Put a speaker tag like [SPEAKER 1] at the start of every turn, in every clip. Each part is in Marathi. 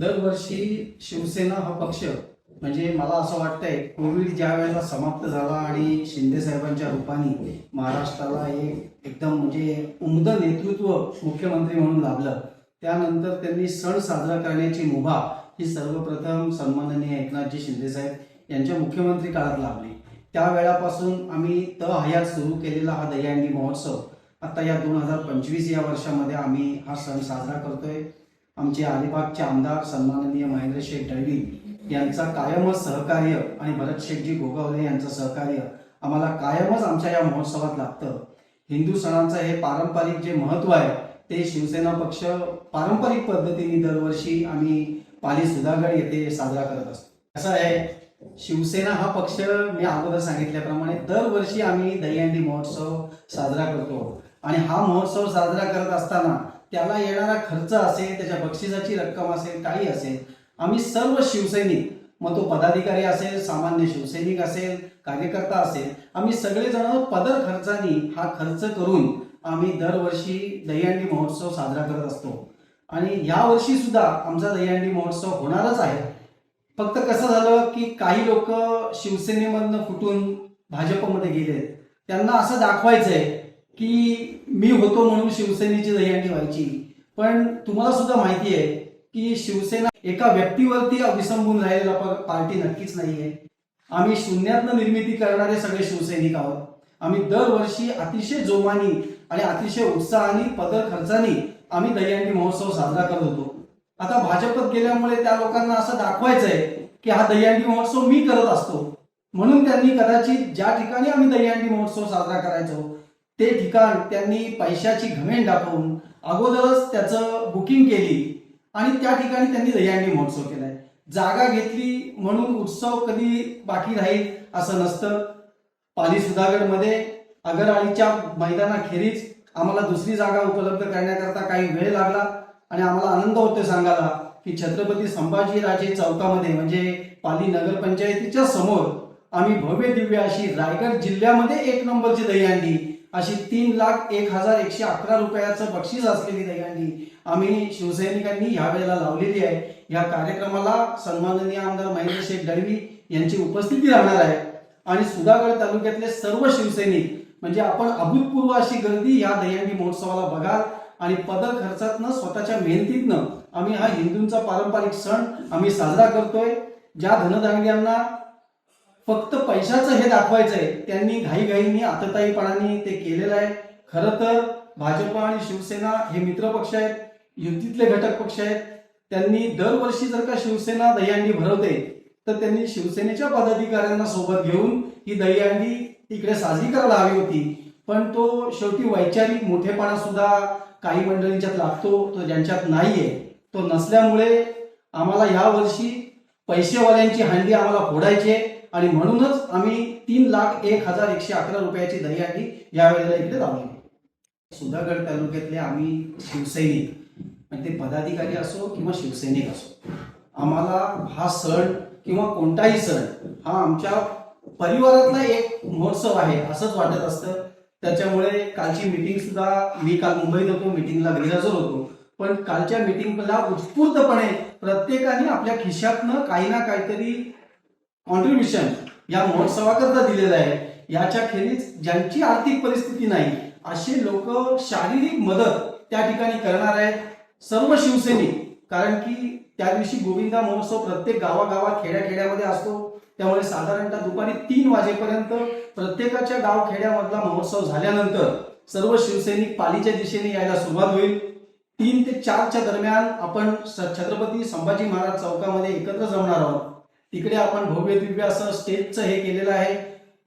[SPEAKER 1] दरवर्षी शिवसेना हा पक्ष म्हणजे मला असं वाटतंय कोविड ज्या वेळेला समाप्त झाला आणि शिंदे साहेबांच्या रूपाने महाराष्ट्राला एक एकदम म्हणजे उमद नेतृत्व मुख्यमंत्री म्हणून लाभलं त्यानंतर त्यांनी सण साजरा करण्याची मुभा ही सर्वप्रथम सन्माननीय एकनाथजी शिंदे साहेब यांच्या मुख्यमंत्री काळात लाभली. त्या वेळापासून आम्ही त हयात सुरू केलेला हा दहीहंडी महोत्सव आता या दोन हजार पंचवीस या वर्षामध्ये आम्ही हा सण साजरा करतोय. आमचे अलिबागचे आमदार सन्माननीय महेंद्र शेठ दळवी यांचा कायमच सहकार्य आणि भरत शेठजी गोगावले यांचं सहकार्य आम्हाला कायमच आमच्या या महोत्सवात लागतं. हिंदू सणांचं हे पारंपरिक जे महत्त्व आहे ते शिवसेना पक्ष पारंपरिक पद्धतीने दरवर्षी आम्ही पाली सुधागड येथे साजरा करत असतो. असं आहे शिवसेना हा पक्ष मी अगोदर सांगितल्याप्रमाणे दरवर्षी आम्ही दहीहंडी महोत्सव साजरा करतो. आणि हा महोत्सव साजरा करत असताना त्याला येणारा खर्च असेल त्याच्या बक्षिसाची रक्कम असेल काही असेल आम्ही सर्व शिवसैनिक मग तो पदाधिकारी असेल सामान्य शिवसैनिक असेल कार्यकर्ता असेल आम्ही सगळेजण पदर खर्चानी. हा खर्च करून आम्ही दरवर्षी दहीहंडी महोत्सव साजरा करत असतो. आणि या वर्षी सुद्धा आमचा दहीहंडी महोत्सव होणारच आहे. फक्त कसं झालं की काही लोक शिवसेनेमधनं फुटून भाजपमध्ये गेले त्यांना असं दाखवायचंय की मी होतो म्हणून शिवसेनेची दहीहंडी व्हायची. पण तुम्हाला सुद्धा माहिती आहे की शिवसेना एका व्यक्तीवरती अविसंबून राहिलेला पार्टी नक्कीच नाहीये. आम्ही शून्यातनं निर्मिती करणारे सगळे शिवसैनिक आहोत. आम्ही दरवर्षी अतिशय जोमानी आणि अतिशय उत्साहाने पदर खर्चानी आम्ही दहीहंडी महोत्सव साजरा करत होतो. आता भाजपत गेल्यामुळे त्या लोकांना असं दाखवायचंय की हा दहीहंडी महोत्सव मी करत असतो. म्हणून त्यांनी कदाचित ज्या ठिकाणी आम्ही दहीहंडी महोत्सव साजरा करायचो ते ठिकाण त्यांनी पैशाची घमेंड दाखवून अगोदरच त्याचं बुकिंग केली आणि त्या ठिकाणी त्यांनी दह्यांनी महोत्सव केलाय. जागा घेतली म्हणून उत्सव कधी बाकी राहील असं नसतं. पाली सुधागडमध्ये अगरआळीच्या मैदानाखेरीज आम्हाला दुसरी जागा उपलब्ध करण्याकरता काही वेळ लागला आणि आम्हाला आनंद होतो सांगायला की छत्रपती संभाजीराजे चौकामध्ये म्हणजे पाली नगरपंचायतीच्या समोर आम्ही भव्य दिव्य अशी रायगड जिल्ह्यामध्ये एक नंबरची दहीहंडी अशी तीन लाख एक हजार एकशे अकरा रुपयाचं बक्षीस असलेली दहीहंडी आम्ही शिवसैनिकांनी ह्या वेळेला लावलेली आहे. या कार्यक्रमाला सन्माननीय आमदार महेंद्र शेख दळवी यांची उपस्थिती राहणार आहे. आणि सुधागड तालुक्यातले सर्व शिवसैनिक म्हणजे आपण अभूतपूर्व अशी गर्दी या दहीहंडी महोत्सवाला बघाल आणि पदक खर्चातनं स्वतःच्या मेहनतीतनं आम्ही हा हिंदूंचा पारंपरिक सण आम्ही साजरा करतोय. ज्या धनदांड्यांना फक्त पैशाचं हे दाखवायचंय त्यांनी घाईघाईनी आतताईपणाने ते केलेलं आहे. खरं तर भाजप आणि शिवसेना हे मित्र पक्ष आहेत युतीतले घटक पक्ष आहेत. त्यांनी दरवर्षी जर का शिवसेना दहीहंडी भरवते तर त्यांनी शिवसेनेच्या पदाधिकाऱ्यांना सोबत घेऊन ही दहीहंडी तिकडे साजरी करायला हवी होती. पण तो शेवटी वैचारिक मोठेपणा सुद्धा काही मंडळींच्यात लागतो तो ज्यांच्यात नाहीये. तो नसल्यामुळे आम्हाला या वर्षी पैसेवाल्यांची हंडी आम्हाला फोडायची आहे. आणि म्हणूनच आम्ही तीन लाख एक हजार एकशे अकरा रुपयाची दहीहंडी यावेळेला इकडे लावली. सुधागड तालुक्यातले आम्ही शिवसैनिक म्हणजे ते पदाधिकारी असो किंवा शिवसैनिक असो आम्हाला हा सण किंवा कोणताही सण हा आमच्या परिवारातला एक महोत्सव आहे असंच वाटत असतं. त्याच्यामुळे कालची मीटिंग सुद्धा मी काल मुंबईत होतो मीटिंगला गैरहजर होतो. पण कालच्या मीटिंगला उत्स्फूर्तपणे प्रत्येकाने आपल्या खिशातनं काही ना काहीतरी कॉन्ट्रीब्युशन या महोत्सवाकरता दिलेलं आहे. याच्या खेरीज ज्यांची आर्थिक परिस्थिती नाही असे लोक शारीरिक मदत त्या ठिकाणी करणार आहेत. सर्व शिवसैनिक कारण की त्या दिवशी गोविंदा महोत्सव प्रत्येक गावागावात खेड्याखेड्यामध्ये असतो. त्यामुळे साधारणतः दुपारी तीन वाजेपर्यंत प्रत्येकाच्या गाव खेड्यामधला महोत्सव झाल्यानंतर सर्व शिवसैनिक पालीच्या दिशेने यायला सुरुवात होईल. तीन ते चारच्या दरम्यान आपण छत्रपती संभाजी महाराज चौकामध्ये एकत्र जमणार आहोत. तिकडे आपण भव्य दिव्य असं स्टेजचं हे केलेलं आहे.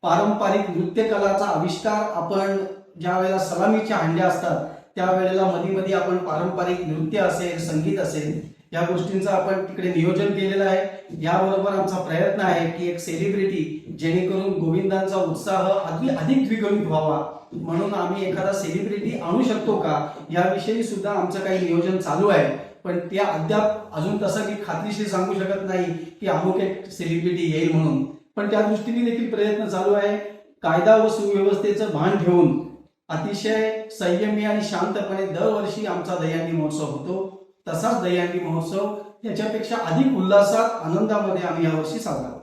[SPEAKER 1] पारंपरिक नृत्य कलाचा आविष्कार आपण ज्या वेळेला सलामीच्या हंड्या असतात त्यावेळेला मध्ये मध्ये आपण पारंपरिक नृत्य असेल संगीत असेल या गोष्टींचं आपण तिकडे नियोजन केलेलं आहे. याबरोबर आमचा प्रयत्न आहे की एक सेलिब्रिटी जेणेकरून गोविंदांचा उत्साह अगदी अधिक द्विगुणित व्हावा. म्हणून आम्ही एखादा सेलिब्रिटी आणू शकतो का? याविषयी सुद्धा आमचं काही नियोजन चालू आहे. पण त्या अद्याप अजून तसं मी खात्रीशीर सांगू शकत नाही की अमुक एक सेलिब्रिटी येईल म्हणून. पण त्या दृष्टीने देखील प्रयत्न चालू आहे. कायदा व सुव्यवस्थेचं भान ठेवून. अतिशय संयमी आणि शांतपणे दरवर्षी आमचा दहीहंडी महोत्सव होतो. तसाच दहीहंडी महोत्सव याच्यापेक्षा अधिक उल्हासात आनंदामध्ये आम्ही यावर्षी साजरा